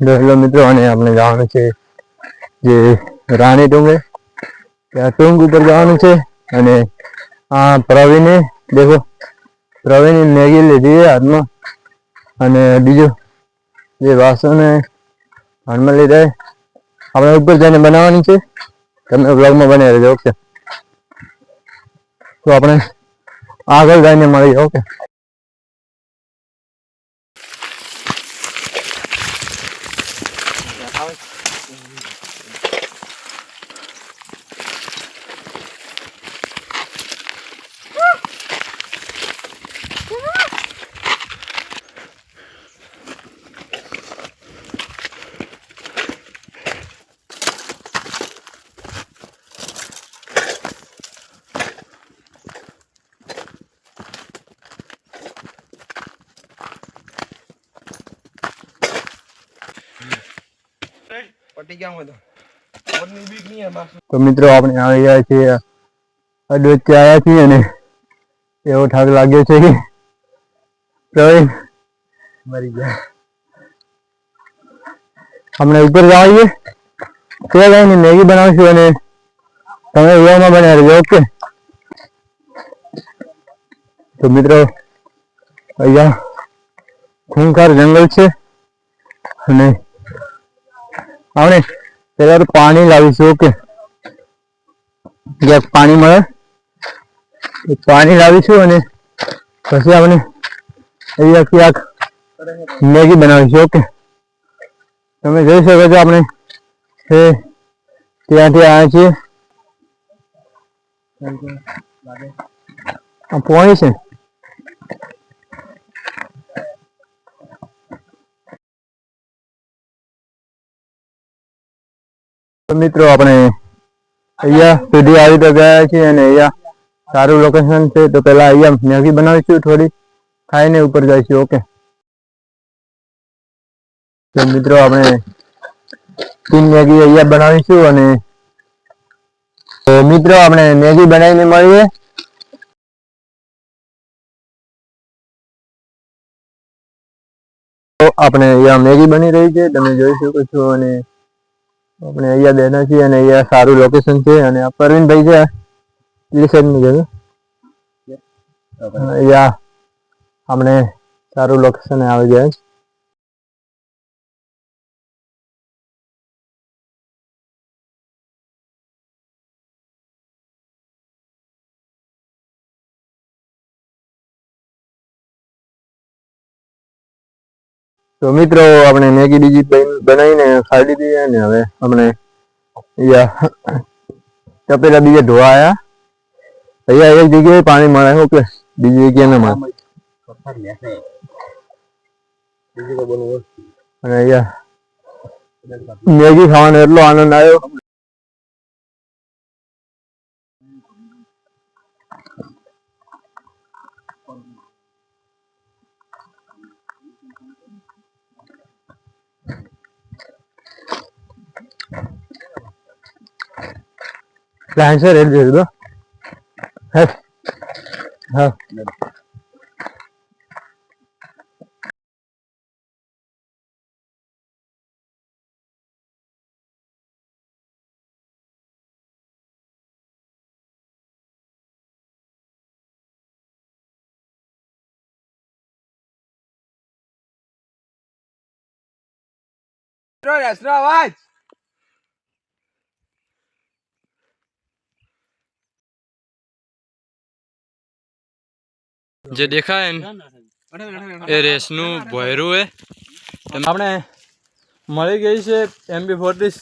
Hello મિત્રો, અને આપણે જવાનું છે જે રાણી ડુંગર. ત્યાં ટુંગ ઉપર જવાનું છે અને આ પ્રવીણે, દેખો, પ્રવીણે મેગી લીધી છે હાથમાં. અને બીજું જે વાસણને હાથમાં લીધા. આપણે ઉપર જઈને બનાવવાની છે. તમે બ્લોગમાં બની રહેજો, ઓકે? તો આપણે આગળ જઈને મળીએ ઓકે? પટી ગયા હું તો મિત્રો આપણે આવી ગયા છીએ અડવચ્ચે આવ્યા છીએ અને એવો ઠાક લાગ્યો છે કે પ્રવીણ મરી ગયા. હમણાં ઉપર જવાઈએ ત્યાં જઈને મેગી બનાવશું અને તમે વિવાહમાં બનાવી રહેજો, ઓકે? તો મિત્રો, અહીંયા ખૂંખાર જંગલ છે અને આપણે પેલા તો પાણી લાવીશું, ઓકે? જ્યાં પાણી મળે? પાણી લાવીશું અને પછી આપણે અહીંયા ક્યાંક મેગી બનાવીશું, ઓકે? તમે જોઈ શકો છો આપણે એ ત્યાંથી આવ્યા છીએ. પોણી છે તો મિત્રો આપણે અહીંયા સુધી આવી તો ગયા છીએ અને અહીંયા સારું લોકેશન છે. તો પેલા અહીંયા મેગી બનાવીશું થોડી, ખાઈને ઉપર જઈશું ઓકે તો મિત્રો આપણે તીન મેગી અહીંયા બનાવીશું અને તો મિત્રો આપણે મેગી બનાવીને મળીએ. તો આપણે અહીંયા મેગી બની રહી છે. તમે જોઈ શકો છો અને આપણે અહીંયા બેઠા છીએ અને અહીંયા સારું લોકેશન છે અને આ પરવીનભાઈ છે પેલી સાઈડનું અહીંયા આપણે સારું લોકેશન આવી જાય છે. તો મિત્રો આપણે મેગી બીજી બનાવીને ખાઈ લીધી અને હવે આપણે અહીંયા તપેલા બીજે ધોવા આવ્યા અહીંયા એક જગ્યાએ પાણી મળે ઓકે બીજી જગ્યાએ ના મળે. અને અહીંયા મેગી ખાવાનો એટલો આનંદ આવ્યો. Lancer el dedo. હા હા રસનો જે દેખાય ને એ રેસનું ભોયરું એ આપણે મળી ગઈ છે એમબી ફોર્ટી